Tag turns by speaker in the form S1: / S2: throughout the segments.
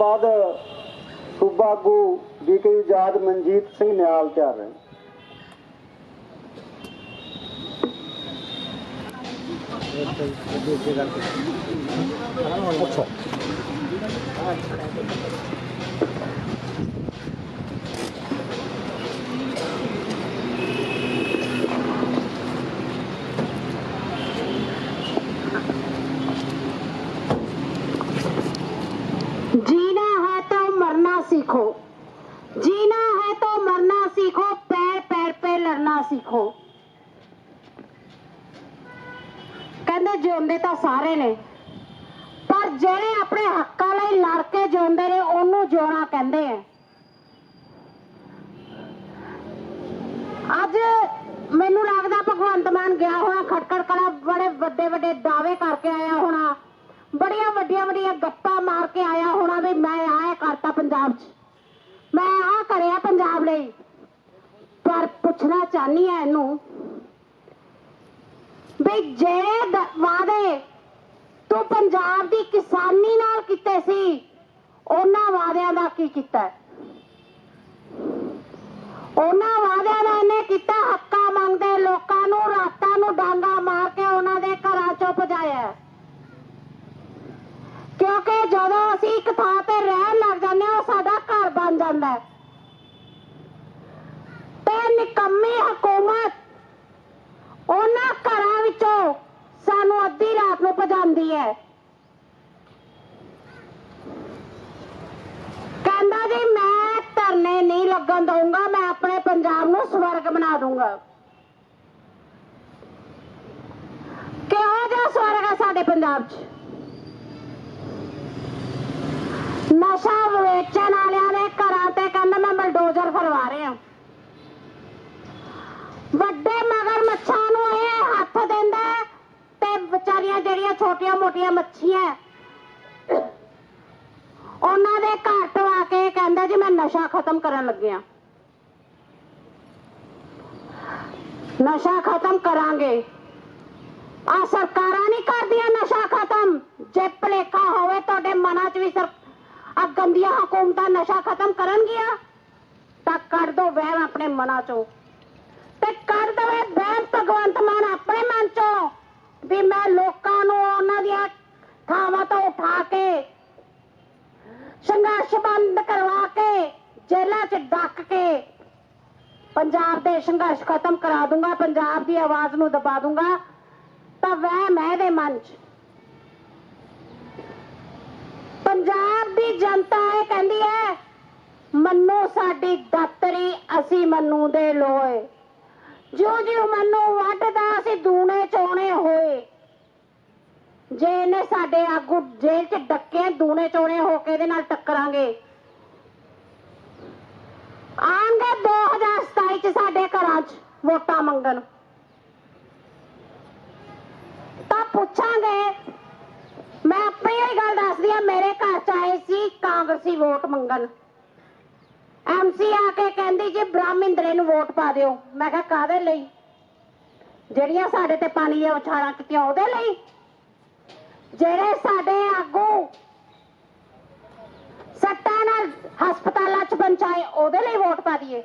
S1: ਬਾਅਦ ਸੂਬਾ ਆਗੂ ਡੀਕੇ ਆਜ਼ਾਦ ਮਨਜੀਤ ਸਿੰਘ ਨਿਆਲ ਤਿਆਰ ਰਹੇ।
S2: जीना ਜਿਉਣਾ ਸਿੱਖੋ। ਕਹਿੰਦੇ ਜਿਉਂਦੇ ਤਾਂ ਸਾਰੇ ਨੇ, ਪਰ ਜਿਹੜੇ ਆਪਣੇ ਹੱਕਾਂ ਲਈ ਲੜ ਕੇ ਜਿਉਂਦੇ ਨੇ, ਉਹਨੂੰ ਜਿਉਣਾ ਕਹਿੰਦੇ ਆ। ਅੱਜ ਮੈਨੂੰ ਲੱਗਦਾ ਭਗਵੰਤ ਮਾਨ ਗਿਆ ਹੋਣਾ ਖੜਕੜ ਕਲਾ ਬੜੇ ਵੱਡੇ ਵੱਡੇ ਦਾਅਵੇ ਕਰਕੇ ਆਇਆ ਹੋਣਾ। ਬੜੀਆਂ ਵੱਡੀਆਂ ਵੱਡੀਆਂ ਗੱਪਾਂ ਮਾਰ ਕੇ ਆਇਆ ਹੋਣਾ ਵੀ ਮੈਂ ਆਇਆ ਕਰਤਾ ਪੰਜਾਬ 'ਚ। ਮੈਂ ਆ ਕਰਿਆ ਪੰਜਾਬ ਲਈ। ਪਰ ਪੁੱਛਣਾ ਚਾਹਨੀ ਆ ਇਹਨੂੰ। ਵੀ ਜਿਹੜੇ ਦ- ਤੂੰ ਪੰਜਾਬ ਦੀ ਕਿਸਾਨੀ ਨਾਲ ਕੀਤੇ ਸੀ, ਉਹਨਾਂ ਵਾਅਦਿਆਂ ਦਾ ਕੀ ਕੀਤਾ? ਉਹਨਾਂ ਵਾਅਦਿਆਂ ਦਾ ਇਹਨੇ ਕੀਤਾ ਹੱਕਾਂ ਮੰਗਦੇ, ਲੋਕਾਂ ਨੂੰ ਰਾਤਾਂ ਨੂੰ ਡਾਂਗਾ ਮਾਰ ਕੇ ਉਹਨਾਂ ਦੇ ਘਰਾਂ ਚੋਂ ਭਜਾਇਆ। ਹੈ। ਕਿਉਂਕਿ ਜਦੋਂ ਅਸੀਂ ਇੱਕ ਥਾਂ ਤੇ ਰਹਿਣ ਲੱਗ ਜਾਂਦੇ ਹਾਂ, ਉਹ ਸਾਡਾ ਘਰ ਬਣ ਜਾਂਦਾ ਹੈ। ਤੇ ਨਿਕੰਮੀ ਹਕੂਮਤ ਉਹਨਾਂ ਘਰਾਂ ਵਿੱਚੋਂ ਸਾਨੂੰ ਅੱਧੀ ਰਾਤ ਨੂੰ ਭਜਾਉਂਦੀ ਹੈ। ਕਹਿੰਦਾ ਜੀ, ਮੈਂ ਧਰਨੇ ਨਹੀਂ ਲੱਗਣ ਦਊਂਗਾ, ਮੈਂ ਆਪਣੇ ਪੰਜਾਬ ਨੂੰ ਸਵਰਗ ਬਣਾ ਦੂੰਗਾ ਕਿਹੋ ਜਿਹਾ ਸਵਰਗ ਹੈ ਸਾਡੇ ਪੰਜਾਬ 'ਚ? ਨਸ਼ਾ ਵੇਚਣ ਵਾਲਿਆਂ ਦੇ ਘਰਾਂ ਤੇ ਕਹਿੰਦਾ ਮੈਂ ਬਲਡੋਜ਼ਰ ਫਰਵਾ ਰਿਹਾ। ਵੱਡੇ ਮਗਰ ਮੱਛਾਂ ਨੂੰ ਇਹ ਹੱਥ ਦਿੰਦਾ ਤੇ ਵਿਚਾਰੀਆਂ ਜਿਹੜੀਆਂ ਛੋਟੀਆਂ ਮੋਟੀਆਂ ਮੱਛੀਆਂ ਉਹਨਾਂ ਦੇ ਘਰ ਟਵਾ ਕੇ ਕਹਿੰਦਾ ਜੀ ਮੈਂ ਨਸ਼ਾ ਖਤਮ ਕਰਨ ਲੱਗਿਆ ਨਸ਼ਾ ਖਤਮ ਕਰਾਂਗੇ। ਆ ਸਰਕਾਰਾਂ ਨਹੀਂ ਕਰਦੀਆਂ ਨਸ਼ਾ ਖਤਮ। ਜੇ ਭਲੇਖਾ ਹੋਵੇ ਤੁਹਾਡੇ ਮਨਾਂ 'ਚ ਵੀ ਸਰ ਆ ਗੰਦੀਆਂ ਹਕੂਮਤਾਂ ਨਸ਼ਾ ਖਤਮ ਕਰਨਗੀਆਂ, ਤਾਂ ਕੱਢ ਦੋ ਵਹਿਮ ਆਪਣੇ ਮਨਾਂ 'ਚੋਂ। ਤੇ ਕੱਢ ਦਵੇ ਵਹਿਮ ਭਗਵੰਤ ਮਾਨ ਆਪਣੇ ਮਨ 'ਚੋਂ, ਵੀ ਮੈਂ ਲੋਕਾਂ ਨੂੰ ਉਹਨਾਂ ਦੀਆਂ ਥਾਵਾਂ ਤੋਂ ਉਠਾ ਕੇ, ਸੰਘਰਸ਼ ਬੰਦ ਕਰਵਾ ਕੇ, ਜੇਲ੍ਹਾਂ 'ਚ ਡੱਕ ਕੇ, ਪੰਜਾਬ ਦੇ ਸੰਘਰਸ਼ ਖਤਮ ਕਰਾ ਦੂੰਗਾ, ਪੰਜਾਬ ਦੀ ਆਵਾਜ਼ ਨੂੰ ਦਬਾ ਦੂੰਗਾ, ਤਾਂ ਵਹਿਮ ਹੈ ਦੇ ਮਨ 'ਚ। ਪੰਜਾਬ ਦੀ ਜਨਤਾ ਇਹ ਕਹਿੰਦੀ ਹੈ, ਮੰਨੋ ਸਾਡੀ ਦਾਤਰੀ, ਅਸੀਂ ਮੰਨੂ ਦੇ ਲੋਏ ਜੋ ਜਿਉ ਮੰਨੂ ਵੱਢਦਾ ਅਸੀਂ ਦੂਣੇ ਚੋਣੇ ਹੋਏ। ਜੇ ਇਹਨੇ ਸਾਡੇ ਆਗੂ ਜੇਲ੍ਹ 'ਚ ਡੱਕੇ, ਦੂਣੇ ਚੋਣੇ ਹੋ ਕੇ ਇਹਦੇ ਨਾਲ ਟੱਕਰਾਂਗੇ। ਆਣਗੇ 2027 'ਚ ਸਾਡੇ ਘਰਾਂ 'ਚ ਵੋਟਾਂ ਮੰਗਣ। ਤਾਂ ਪੁੱਛਾਂਗੇ, ਮੈਂ ਆਪਣੀ ਹੀ ਗੱਲ ਦੱਸਦੀ ਆ ਮੇਰੇ ਘਰ 'ਚ ਆਏ ਸੀ ਕਾਂਗਰਸੀ ਵੋਟ ਮੰਗਣ। ਐਮਸੀ ਆ ਕੇ ਕਹਿੰਦੀ ਜੀ ਬ੍ਰਾਹਮਿੰਦਰੇ ਨੂੰ ਵੋਟ ਪਾ ਦਿਓ। ਮੈਂ ਕਿਹਾ ਕਾਦੇ ਲਈ? ਜਿਹੜੀਆਂ ਸਾਡੇ ਤੇ ਪਾਣੀ ਦੀਆਂ ਉਛਾਲਾਂ ਕੀਤੀਆਂ ਉਹਦੇ ਲਈ। ਜਿਹੜੇ ਸਾਡੇ ਆਗੂ ਸੱਟਾਂ ਨਾਲ ਹਸਪਤਾਲਾਂ 'ਚ ਪਹੁੰਚਾਏ, ਉਹਦੇ ਲਈ ਵੋਟ ਪਾ ਦਈਏ।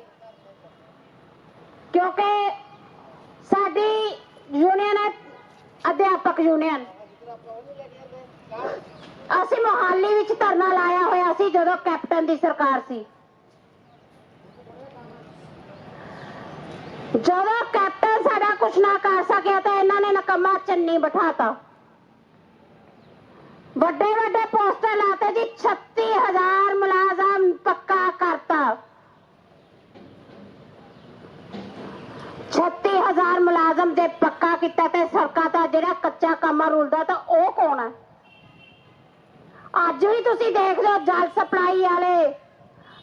S2: ਕਿਉਂਕਿ ਸਾਡੀ ਯੂਨੀਅਨ ਹੈ, ਅਧਿਆਪਕ ਯੂਨੀਅਨ ਅਸੀਂ ਮੋਹਾਲੀ ਵਿੱਚ ਧਰਨਾ ਲਾਇਆ ਹੋਇਆ ਸੀ, ਜਦੋਂ ਕੈਪਟਨ ਦੀ ਸਰਕਾਰ ਸੀ। ਜਦੋਂ ਕੈਪਟਨ ਸਾਡਾ ਕੁਛ ਨਾ ਕਰ ਸਕਿਆ ਤਾਂ ਇਹਨਾਂ ਨੇ ਨਕਮਾ ਚੰਨੀ ਬਿਠਾਤਾ। ਵੱਡੇ ਵੱਡੇ ਪੋਸਟਰ ਲਾਤੇ ਜੀ 36000 ਮੁਲਾਜ਼ਮ ਪੱਕਾ ਕਰਤਾ। 36000 ਮੁਲਾਜ਼ਮ ਜੇ ਪੱਕਾ ਕੀਤਾ ਤੇ ਸਰਕਾਰ ਦਾ ਜਿਹੜਾ ਕੱਚਾ ਕੰਮ ਰੁਲਦਾ ਤਾਂ ਉਹ ਕੌਣ ਹੈ ਅੱਜ ਵੀ ਤੁਸੀਂ ਦੇਖ ਲਓ ਜਲ ਸਪਲਾਈ ਵਾਲੇ,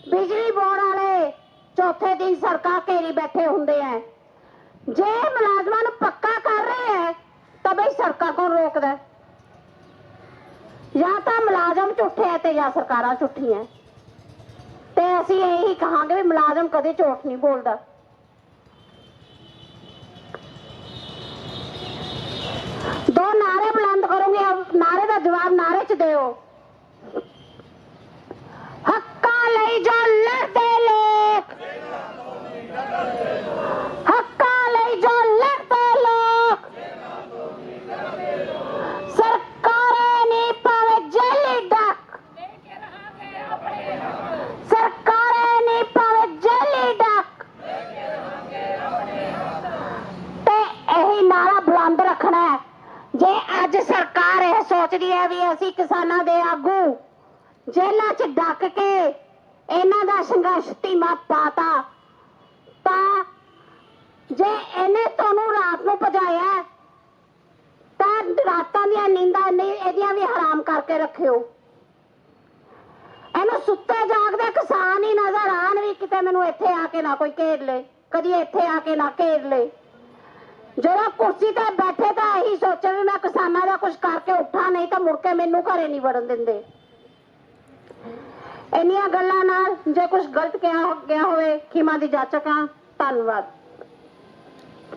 S2: ਬਿਜਲੀ ਬੋਰਡ ਵਾਲੇ ਚੌਥੇ ਦਿਨ ਸੜਕਾਂ ਘੇਰੀ ਬੈਠੇ ਹੁੰਦੇ ਆ ਜੇ ਮੁਲਾਜ਼ਮਾਂ ਨੂੰ ਪੱਕਾ ਕਰ ਰਹੇ ਹੈ ਤਾਂ ਬਈ ਸੜਕਾਂ ਕੌਣ ਰੋਕਦਾ? ਜਾਂ ਤਾਂ ਮੁਲਾਜ਼ਮ ਝੂਠੇ ਹੈ ਤੇ ਜਾਂ ਸਰਕਾਰਾਂ ਝੂਠੀਆਂ ਤੇ ਅਸੀਂ ਇਹੀ ਕਹਾਂਗੇ ਵੀ ਮੁਲਾਜ਼ਮ ਕਦੇ ਝੂਠ ਨਹੀਂ ਬੋਲਦਾ। ਦੋ ਨਾਰੇ ਬੁਲੰਦ ਕਰੋਗੇ ਨਾਰੇ ਦਾ ਜਵਾਬ ਨਾਰੇ ਚ ਦਿਓ। ਹੱਕਾਂ ਲਈ ਸੋਚਦੀ ਹੈ ਵੀ ਅਸੀਂ ਕਿਸਾਨਾਂ ਦੇ ਆਗੂ ਜੇਲ੍ਹਾਂ 'ਚ ਡੱਕ ਕੇ ਇਹਨਾਂ ਦਾ ਸੰਘਰਸ਼ ਧੀਮਾ ਪਾਤਾ, ਤਾਂ ਜੇ ਇਹਨੇ ਤੁਹਾਨੂੰ ਰਾਤ ਨੂੰ ਭਜਾਇਆ ਤਾਂ ਰਾਤਾਂ ਦੀਆਂ ਨੀਂਦਾਂ ਨਹੀਂ ਇਹਦੀਆਂ ਵੀ ਹਰਾਮ ਕਰਕੇ ਰੱਖਿਓ। ਇਹਨੂੰ ਸੁੱਤੇ ਜਾਗਦੇ ਕਿਸਾਨ ਹੀ ਨਜ਼ਰ ਆਣ ਵੀ ਕਿਤੇ ਮੈਨੂੰ ਇੱਥੇ ਆ ਕੇ ਨਾ ਕੋਈ ਘੇਰ ਲੇ, ਕਦੀ ਇੱਥੇ ਆ ਕੇ ਨਾ ਘੇਰ ਲੇ। ਜਦੋਂ ਕੁਰਸੀ ਤੇ ਬੈਠੇ ਤਾਂ ਇਹੀ ਸੋਚਣ ਵੀ ਮੈਂ ਕਿਸਾਨਾਂ ਦਾ ਕੁਝ ਕਰਕੇ ਉੱਠਾ, ਨਹੀਂ ਤਾਂ ਮੁੜ ਕੇ ਮੈਨੂੰ ਘਰੇ ਨਹੀਂ ਵੜਨ ਦਿੰਦੇ। ਇੰਨੀਆਂ ਗੱਲਾਂ ਨਾਲ ਜੇ ਕੁਝ ਗਲਤ ਕਿਹਾ ਗਿਆ ਹੋਵੇ, ਖਿਮਾ ਦੀ ਜਾਚਕਾਂ ਧੰਨਵਾਦ।